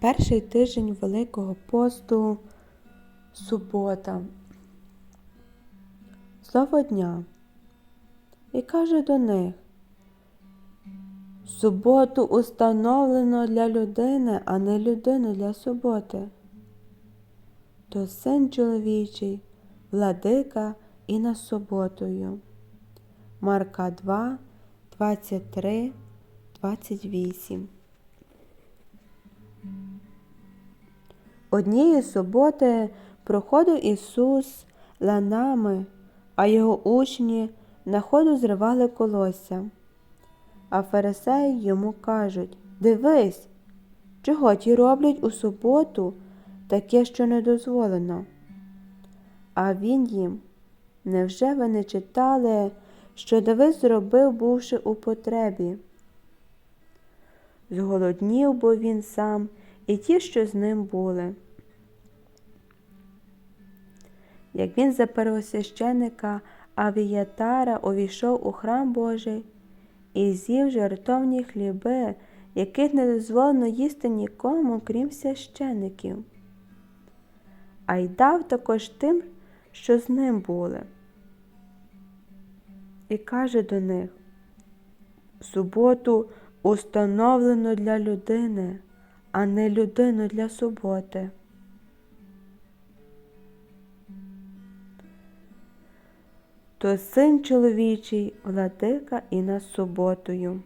Перший тиждень Великого посту субота. Слово дня. І каже до них. Суботу установлено для людини, а не людину для суботи. То син чоловічий, владика і на суботою. Марка 2, 23, 28. Однієї суботи проходив Ісус ланами, а його учні на ходу зривали колосся. А фарисеї йому кажуть Дивись, чого ті роблять у суботу таке, що не дозволено. А він їм, невже ви не читали, що Давид зробив, бувши у потребі? Зголоднів бо він сам і ті, що з ним були. Як він за первосвященика Авіятара увійшов у храм Божий і з'їв жертовні хліби, яких не дозволено їсти нікому, крім священиків, а й дав також тим, що з ним були. І каже до них суботу установлено для людини, а не людину для суботи. То син чоловічий, владика і над суботою.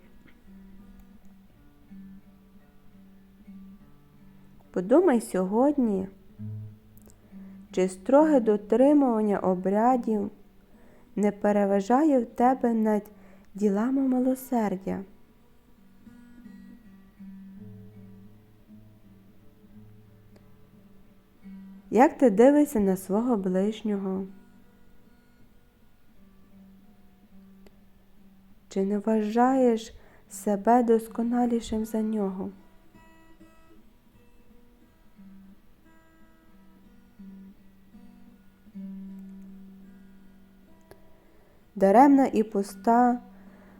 Подумай сьогодні, чи строге дотримування обрядів не переважає в тебе над ділами милосердя. Як ти дивишся на свого ближнього? Чи не вважаєш себе досконалішим за нього? Даремна і пуста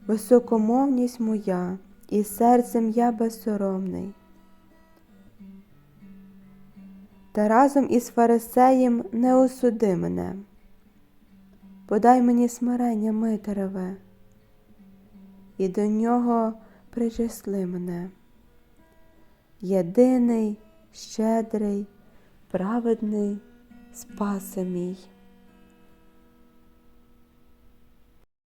високомовність моя, і серцем я безсоромний. Та разом із фарисеєм не осуди мене, подай мені смирення Митареве, і до нього причисли мене. Єдиний, щедрий, праведний, спаси мій.